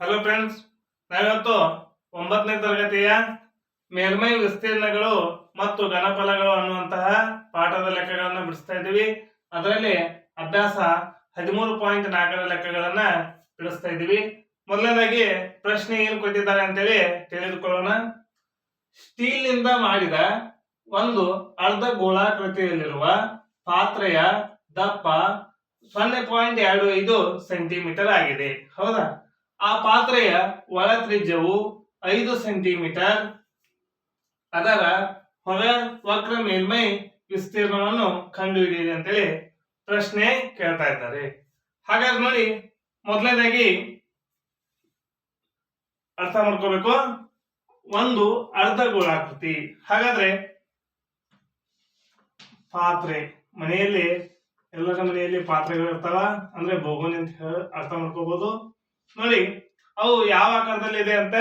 Hello friends ನಾವಿವತ್ತು ಒಂಬತ್ತನೇ ತರಗತಿಯ ಮೇಲ್ಮೈ ವಿಸ್ತೀರ್ಣಗಳು ಮತ್ತು ಘನಫಲಗಳು ಅನ್ನುವಂತಹ ಪಾಠದ ಲೆಕ್ಕಗಳನ್ನು ಬಿಡಿಸ್ತಾ ಇದ್ದೀವಿ. ಅದರಲ್ಲಿ ಅಭ್ಯಾಸ ಹದಿಮೂರು ಪಾಯಿಂಟ್ ನಾಲ್ಕರ ಲೆಕ್ಕಗಳನ್ನ ಬಿಡಿಸ್ತಾ ಇದ್ದೀವಿ. ಮೊದಲನೇದಾಗಿ ಪ್ರಶ್ನೆ ಏನು ಕೊಟ್ಟಿದ್ದಾರೆ ಅಂತೇಳಿ ತಿಳಿದುಕೊಳ್ಳೋಣ. ಸ್ಟೀಲ್ನಿಂದ ಮಾಡಿದ ಒಂದು ಅರ್ಧ ಗೋಳಾಕೃತಿಯಲ್ಲಿರುವ ಪಾತ್ರೆಯ ದಪ್ಪ ಸೊನ್ನೆ ಪಾಯಿಂಟ್ ಎರಡು ಐದು ಸೆಂಟಿಮೀಟರ್ ಆಗಿದೆ. ಹೌದಾ? ಆ ಪಾತ್ರೆಯ ಒಳ ತ್ರಿಜ್ಯವು ಐದು ಸೆಂಟಿಮೀಟರ್. ಅದರ ಹೊರ ವಕ್ರ ಮೇಲ್ಮೈ ವಿಸ್ತೀರ್ಣವನ್ನು ಕಂಡುಹಿಡಿಯಿರಿ ಅಂತೇಳಿ ಪ್ರಶ್ನೆ ಕೇಳ್ತಾ ಇದ್ದಾರೆ. ಹಾಗಾದ್ರೆ ನೋಡಿ, ಮೊದಲನೇದಾಗಿ ಅರ್ಥ ಮಾಡ್ಕೋಬೇಕು. ಒಂದು ಅರ್ಧ ಗೋಳಾಕೃತಿ. ಹಾಗಾದ್ರೆ ಪಾತ್ರೆ, ಮನೆಯಲ್ಲಿ, ಎಲ್ಲರ ಮನೆಯಲ್ಲಿ ಪಾತ್ರೆಗಳು ಇರ್ತಾವ ಅಂದ್ರೆ ಬೋಗುಣಿ ಅಂತ ಹೇಳಿ ಅರ್ಥ ಮಾಡ್ಕೋಬಹುದು ನೋಡಿ, ಅವು ಯಾವ ಆಕಾರದಲ್ಲಿ ಇದೆ ಅಂತ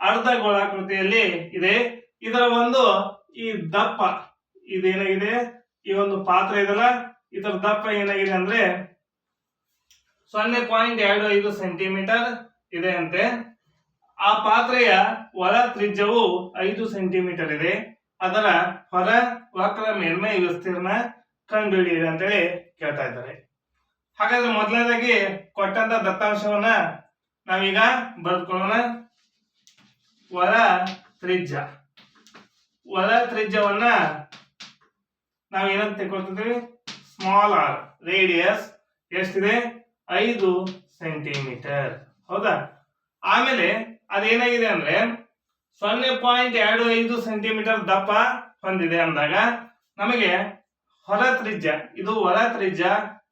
ಅರ್ಧ ಗೋಳಾಕೃತಿಯಲ್ಲಿ ಇದೆ. ಇದರ ಒಂದು ಈ ದಪ್ಪ ಇದೇನಾಗಿದೆ? ಈ ಒಂದು ಪಾತ್ರೆ ಇದಲ್ಲ. ಇದರ ದಪ್ಪ ಏನಾಗಿದೆ ಅಂದ್ರೆ ಸೊನ್ನೆ ಪಾಯಿಂಟ್ ಎರಡು ಐದು ಸೆಂಟಿಮೀಟರ್ ಇದೆ ಅಂತೆ. ಆ ಪಾತ್ರೆಯ ಒಳ ತ್ರಿಜ್ಯವು ಐದು ಸೆಂಟಿಮೀಟರ್ ಇದೆ. ಅದರ ಹೊರ ವಕ್ರ ಮೇಲ್ಮೈ ವಿಸ್ತೀರ್ಣ ಕಂಡುಹಿಡಿಯಿರಿ ಅಂತೇಳಿ ಕೇಳ್ತಾ ಇದ್ದಾರೆ. ಹಾಗಾದ್ರೆ ಮೊದಲನೇದಾಗಿ ಕೊಟ್ಟಂತ ದತ್ತಾಂಶವನ್ನ ನಾವೀಗ ಬರೆದುಕೊಳ್ಳೋಣ. ಒಳ ತ್ರಿಜ್ಯ. ಒಳ ತ್ರಿಜ್ಯವನ್ನ ಏನಂತ ತಿಳ್ಕೊಳ್ತಿದ್ದೀವಿ? ಸ್ಮಾಲ್ ಆರ್ ರೇಡಿಯಸ್ ಎಷ್ಟಿದೆ? ಐದು ಸೆಂಟಿಮೀಟರ್. ಹೌದಾ? ಆಮೇಲೆ ಅದೇನಾಗಿದೆ ಅಂದ್ರೆ ಸೊನ್ನೆ ಪಾಯಿಂಟ್ ಎರಡು ಐದು ಸೆಂಟಿಮೀಟರ್ ದಪ್ಪ ಹೊಂದಿದೆ ಅಂದಾಗ ನಮಗೆ ಹೊರ ತ್ರಿಜ್ಯ, ಇದು ಹೊರ ತ್ರಿಜ್ಯ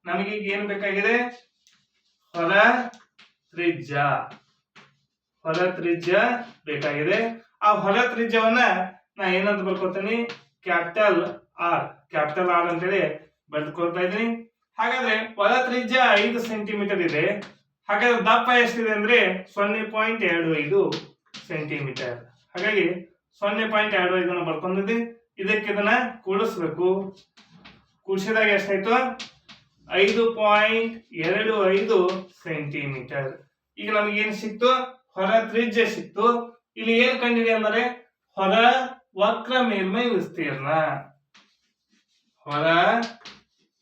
ನಮಗೆ ಈಗ ಏನ್ ಬೇಕಾಗಿದೆ? ಹೊರ ತ್ರಿಜ್ಯ. ಹೊರ ತ್ರಿಜ್ಯ ಬೇಕಾಗಿದೆ. ಆ ಹೊರ ತ್ರಿಜ್ಯವನ್ನ ನಾ ಏನಂತ ಬರ್ಕೊತೀನಿ? ಕ್ಯಾಪಿಟಲ್ ಆರ್ ಕ್ಯಾಪಿಟಲ್ ಆರ್ ಅಂತೇಳಿ ಬರೆದುಕೊಳ್ತಾ ಇದ್ದೀನಿ. ಹಾಗಾದ್ರೆ ಹೊಲ ತ್ರಿಜ್ಯ ಐದು ಸೆಂಟಿಮೀಟರ್ ಇದೆ. ಹಾಗಾದ್ರೆ ದಪ್ಪ ಎಷ್ಟಿದೆ ಅಂದ್ರೆ ಸೊನ್ನೆ ಪಾಯಿಂಟ್ ಎರಡು ಐದು ಸೆಂಟಿಮೀಟರ್. ಹಾಗಾಗಿ ಸೊನ್ನೆ ಪಾಯಿಂಟ್ ಎರಡು ಐದನ್ನ ಬರ್ಕೊಂಡಿದ್ದೆ ಇದಕ್ಕೆ ಇದನ್ನ ಕೂಡಿಸ್ಬೇಕು. ಕೂಡಿಸಿದಾಗ ಎಷ್ಟಾಯ್ತು? ಐದು ಪಾಯಿಂಟ್ ಎರಡು ಐದು ಸೆಂಟಿಮೀಟರ್. ಈಗ ನಮಗೆ ಏನ್ ಸಿಕ್ತು? ಹೊರ ತ್ರಿಜ್ಯ ಸಿಕ್ತು. ಇಲ್ಲಿ ಏನ್ ಕಂಡಿದೆ ಅಂದರೆ ಹೊರ ವಕ್ರ ಮೇಲ್ಮೈ ವಿಸ್ತೀರ್ಣ. ಹೊರ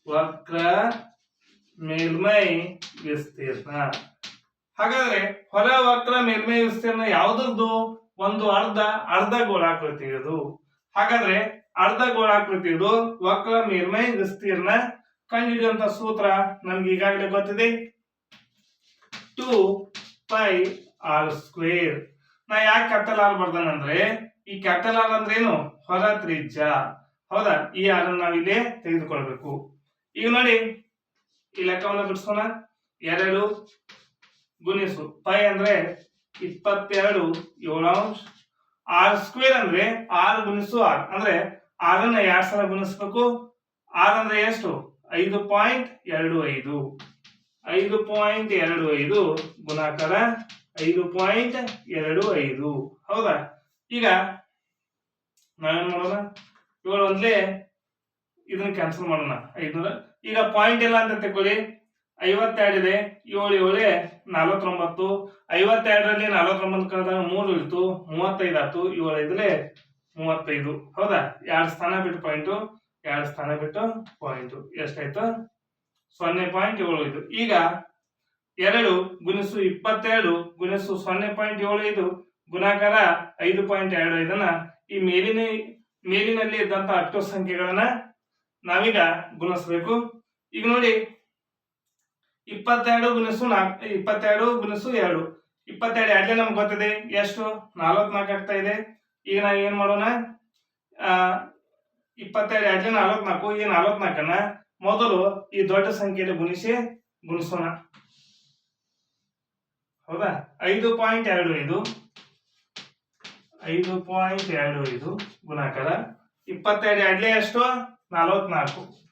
ವಕ್ರ ಮೇಲ್ಮೈ ವಿಸ್ತೀರ್ಣ. ಹಾಗಾದ್ರೆ ಹೊರ ವಕ್ರ ಮೇಲ್ಮೈ ವಿಸ್ತೀರ್ಣ ಯಾವ್ದದ್ದು ಒಂದು ಅರ್ಧ ಅರ್ಧ ಗೋಳಾಕೃತಿ ಇದು ಹಾಗಾದ್ರೆ ಅರ್ಧ ಗೋಳಾಕೃತಿ ಇದು ವಕ್ರ ಮೇಲ್ಮೈ ವಿಸ್ತೀರ್ಣ ಕಂಡುಹಿಡಿಯುವಂತ ಸೂತ್ರ ನಮ್ಗೆ ಈಗಾಗಲೇ ಗೊತ್ತಿದೆ. Two pi R square. ನಾ ಯಾಕೆ ಕ್ಯಾಪಿಟಲ್ ಆರ್ ಬರ್ದಾನಂದ್ರೆ, ಈ ಕ್ಯಾಪಿಟಲ್ ಆರ್ ಅಂದ್ರೆ ಏನು ಹೊರ ತ್ರಿಜ್ಯ ಹೌದಾ? ಈ ಆರ್ ನಾವು ಇಲ್ಲಿ ತೆಗೆದುಕೊಳ್ಬೇಕು. ಈಗ ನೋಡಿ, ಈ ಲೆಕ್ಕವನ್ನು ಬಿಡಿಸೋಣ. ಎರಡು ಗುಣಿಸು. ಪೈ ಅಂದ್ರೆ ಇಪ್ಪತ್ತೆರಡು ಏಳಾಂಶ. ಆರ್ ಸ್ಕ್ವೇರ್ ಅಂದ್ರೆ ಆರ್ ಗುಣಿಸು ಆರ್. ಅಂದ್ರೆ ಆರನ್ನ ಅನ್ನ ಎರಡ್ ಸಲ ಗುಣಿಸ್ಬೇಕು. ಆರ್ ಅಂದ್ರೆ ಎಷ್ಟು? ಐದು ಪಾಯಿಂಟ್ ಎರಡು ಐದು. ಐದು ಪಾಯಿಂಟ್ ಎರಡು ಐದು ಗುಣಾಕಾರ ಐದು ಪಾಯಿಂಟ್ ಎರಡು ಐದು. ಹೌದಾ? ಈಗ ನಾವೇನ್ ಮಾಡೋಣ? ಏಳು ಒಂದ್ಲೇ ಇದನ್ನ ಕ್ಯಾನ್ಸಲ್ ಮಾಡೋಣ. ಐದ್ನೂರ. ಈಗ ಪಾಯಿಂಟ್ ಇಲ್ಲ ಅಂತ ತಗೊಳ್ಳಿ ಐವತ್ತೆರಡು ಇದೆ. ಏಳು, ಏಳೆ, ನಲವತ್ತೊಂಬತ್ತು. ಐವತ್ತೆರಡರಲ್ಲಿ ನಲವತ್ತೊಂಬತ್ತು ಕಳೆದಾಗ ಮೂರು ಇತ್ತು ಮೂವತ್ತೈದು ಆಯ್ತು. ಏಳು ಐದಲೆ ಮೂವತ್ತೈದು. ಹೌದಾ? ಎರಡು ಸ್ಥಾನ ಬಿಟ್ಟು ಪಾಯಿಂಟು ಎರಡು ಸ್ಥಾನ ಬಿಟ್ಟು ಪಾಯಿಂಟ್ ಎಷ್ಟಾಯ್ತು ಸೊನ್ನೆ ಪಾಯಿಂಟ್ ಏಳು ಐದು ಈಗ ಎರಡು ಗುಣಿಸು ಇಪ್ಪತ್ತೆರಡು ಗುಣಿಸು ಸೊನ್ನೆ ಪಾಯಿಂಟ್ ಏಳು ಐದು ಗುಣಾಕಾರ ಐದು ಪಾಯಿಂಟ್ ಎರಡು ಐದನ್ನ ಈ ಮೇಲಿನ, ಮೇಲಿನಲ್ಲಿ ಇದ್ದಂತ ಅಟ್ಟು ಸಂಖ್ಯೆಗಳನ್ನ ನಾವೀಗ ಗುಣಿಸ್ಬೇಕು. ಈಗ ನೋಡಿ, ಇಪ್ಪತ್ತೆರಡು ಗುಣಿಸು ನಾಲ್ಕು ಇಪ್ಪತ್ತೆರಡು ಗುಣಿಸು ಎರಡು. ಇಪ್ಪತ್ತೆರಡು ಎರಡಲೇ ನಮ್ಗೆ ಗೊತ್ತಿದೆ? ಎಷ್ಟು? ನಾಲ್ವತ್ನಾಲ್ಕು ಆಗ್ತಾ ಇದೆ. ಈಗ ನಾವು ಏನ್ ಮಾಡೋಣ? ಇಪ್ಪತ್ತೆರಡು ಎರಡು ನಾಲ್ಕು ಈ ನಾಲ್ವತ್ನಾಲ್ಕನ್ನ ಮೊದಲು ಈ ದೊಡ್ಡ ಸಂಖ್ಯೆಯಲ್ಲಿ ಗುಣಿಸಿ, ಗುಣಿಸೋಣ. ಹೌದಾ? ಐದು ಪಾಯಿಂಟ್ ಎರಡು ಐದು. ಐದು ಪಾಯಿಂಟ್ ಎರಡು ಐದು ಗುಣಾಕಾರ. ಇಪ್ಪತ್ತೆರಡು ಎರಡಲೇ ಎಷ್ಟು? ನಲವತ್ನಾಲ್ಕು.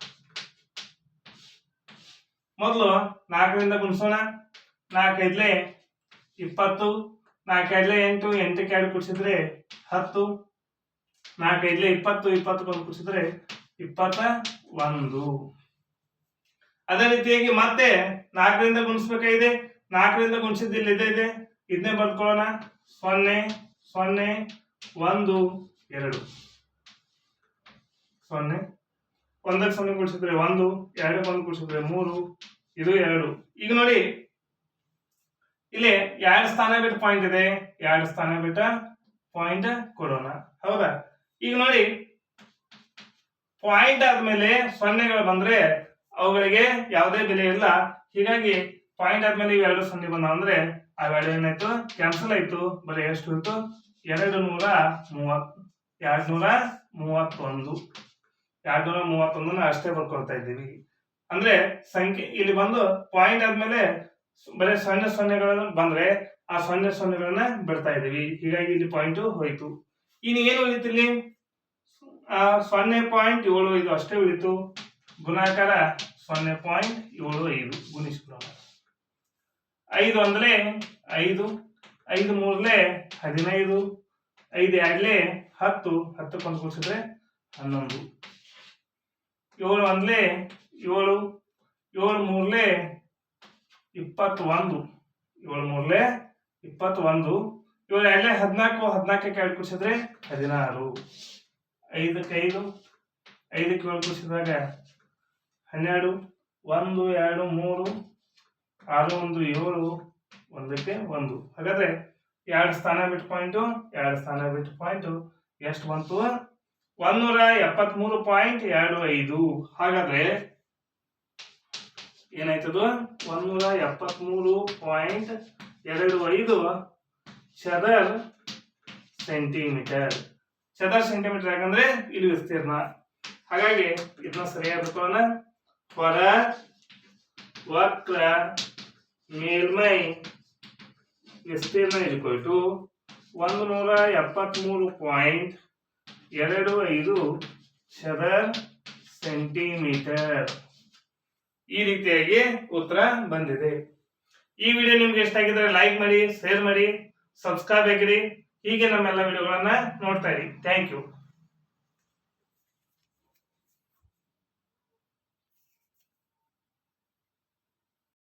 ಮೊದಲು ನಾಲ್ಕರಿಂದ ಗುಣಿಸೋಣ. ನಾಲ್ಕೈದ್ಲೆ ಇಪ್ಪತ್ತು. ನಾಲ್ಕೈದ್ಲೆ ಎಂಟು. ಎಂಟಕ್ಕೆ ಎರಡು ಕುಡಿಸಿದ್ರೆ ಹತ್ತು. ನಾಲ್ಕೈದ್ಲೆ ಇಪ್ಪತ್ತು ಇಪ್ಪತ್ತು ಬಂದು ಕೂಡಿಸಿದ್ರೆ ಇಪ್ಪತ್ತ ಒಂದು. ಅದೇ ರೀತಿಯಾಗಿ ಮತ್ತೆ ನಾಲ್ಕರಿಂದ ಗುಣಿಸ್ಬೇಕಾಗಿದೆ? ನಾಲ್ಕರಿಂದ ಗುಣಿಸಿದ್ದು ಇಲ್ಲಿ ಇದೆ ಇದೆ. ಇದನ್ನೇ ಬರ್ಕೊಳ್ಳೋಣ ಸೊನ್ನೆ ಸೊನ್ನೆ, ಒಂದು, ಎರಡು. ಸೊನ್ನೆ. ಒಂದಕ್ಕೆ ಸೊನ್ನೆ ಗುಣಿಸಿದ್ರೆ ಒಂದು, ಎರಡಕ್ಕೆ ಒಂದು ಗುಣಿಸಿದ್ರೆ ಮೂರು, ಇದು ಎರಡು. ಈಗ ನೋಡಿ. ಇಲ್ಲಿ ಎರಡು ಸ್ಥಾನ ಬಿಟ್ಟು ಪಾಯಿಂಟ್ ಇದೆ. ಎರಡು ಸ್ಥಾನ ಬಿಟ್ಟ ಪಾಯಿಂಟ್ ಕೊಡೋಣ. ಹೌದಾ? ಈಗ ನೋಡಿ ಪಾಯಿಂಟ್ ಆದ್ಮೇಲೆ ಸೊನ್ನೆಗಳು ಬಂದ್ರೆ ಅವುಗಳಿಗೆ ಯಾವುದೇ ಬೆಲೆ ಇಲ್ಲ. ಹೀಗಾಗಿ ಪಾಯಿಂಟ್ ಆದ್ಮೇಲೆ ಇವೆರಡು ಸೊನ್ನೆ ಬಂದ ಅಂದ್ರೆ ಅವೆರಡು ಏನಾಯ್ತು? ಕ್ಯಾನ್ಸಲ್ ಆಯ್ತು. ಬರೀ ಎಷ್ಟು ಇತ್ತು? ಎರಡು ನೂರ ಮೂವತ್ತು ಎರಡು ನೂರ ಮೂವತ್ತೊಂದು. ಎರಡು ನೂರ ಮೂವತ್ತೊಂದನ್ನ ಅಷ್ಟೇ ಬರ್ಕೊಳ್ತಾ ಇದ್ದೀವಿ. ಅಂದ್ರೆ ಸಂಖ್ಯೆ ಇಲ್ಲಿ ಬಂದು ಪಾಯಿಂಟ್ ಆದ್ಮೇಲೆ ಬರೀ ಸೊನ್ನೆ ಸೊನ್ನೆಗಳನ್ನು ಬಂದ್ರೆ ಆ ಸೊನ್ನೆ ಸೊನ್ನೆಗಳನ್ನ ಬಿಡ್ತಾ ಇದ್ದೀವಿ. ಹೀಗಾಗಿ ಇಲ್ಲಿ ಪಾಯಿಂಟ್ ಹೋಯ್ತು. ಇನ್ನು ಏನು ಉಳಿತು ಇಲ್ಲಿ? ಸೊನ್ನೆ ಪಾಯಿಂಟ್ ಏಳು ಐದು ಅಷ್ಟೇ ಉಳಿತು. ಗುಣಾಕಾರ ಸೊನ್ನೆ ಪಾಯಿಂಟ್ ಏಳು ಐದು ಗುಣಿಸ್ಬಿಡೋಣ. ಐದು ಅಂದ್ರೆ ಐದು ಐದು ಮೂರ್ಲೆ ಹದಿನೈದು, ಐದು ಎರಡ್ಲೆ ಹತ್ತು ಹತ್ತು ಒಂದು ಕೂಡಿಸಿದ್ರೆ ಹನ್ನೊಂದು. ಏಳು ಒಂದ್ಲೆ ಏಳು ಏಳು ಮೂರ್ಲೆ ಇಪ್ಪತ್ತೊಂದು. ಏಳು ಮೂರ್ಲೆ ಇಪ್ಪತ್ತೊಂದು. ಏಳು ಎಲ್ಲ ಹದಿನಾಲ್ಕು, ಹದಿನಾಲ್ಕಕ್ಕೆ ಎರಡು ಕೂಡಿಸಿದ್ರೆ ಹದಿನಾರು. ಐದಕ್ಕೆ ಐದು ಐದಕ್ಕೆ ಏಳು ಕೂಡಿಸಿದಾಗ ಹನ್ನೆರಡು, ಒಂದು, ಎರಡು, ಮೂರು, ಆರು, ಒಂದು, ಏಳು, ಒಂದಕ್ಕೆ ಒಂದು. ಹಾಗಾದ್ರೆ ಎರಡು ಸ್ಥಾನ ಬಿಟ್ಟು ಪಾಯಿಂಟು, ಎರಡು ಸ್ಥಾನ ಬಿಟ್ಟು ಪಾಯಿಂಟು. ಎಷ್ಟು ಬಂತು? ಒಂದೂರ ಎಪ್ಪತ್ಮೂರು ಪಾಯಿಂಟ್ ಎರಡು ಐದು. ಹಾಗಾದ್ರೆ ಏನಾಯ್ತದು? ಒಂದೂರ ಎಪ್ಪತ್ಮೂರು ಪಾಯಿಂಟ್ ಎರಡು ಐದು. ಚದರ್ ಸೆಂಟಿಮೀಟರ್. ಚದರ್ ಸೆಂಟಿಮೀಟರ್ ಯಾಕಂದ್ರೆ ಇಲ್ಲಿ ವಿಸ್ತೀರ್ಣ. ಹಾಗಾಗಿ ಇದನ್ನ ಸರಿಯಾದ ಕೋನ ಹೊರ ವಕ್ರ ಮೇಲ್ಮೈ ವಿಸ್ತೀರ್ಣ ಇಟ್ಕೊಯ್ತು ಒಂದು ನೂರ ಎಪ್ಪತ್ಮೂರು ಪಾಯಿಂಟ್ ಎರಡು ಐದು ಚದರ್ ಸೆಂಟಿಮೀಟರ್. ಈ ರೀತಿಯಾಗಿ ಉತ್ತರ ಬಂದಿದೆ. ಈ ವಿಡಿಯೋ ನಿಮ್ಗೆ ಇಷ್ಟ ಆಗಿದ್ರೆ ಲೈಕ್ ಮಾಡಿ ಶೇರ್ ಮಾಡಿ. ಸಬ್ಸ್ಕ್ರೈಬ್ ಆಗಿರಿ. ಹೀಗೆ ನಮ್ಮೆಲ್ಲ ವಿಡಿಯೋಗಳನ್ನ ನೋಡ್ತಾ ಇರಿ. Thank you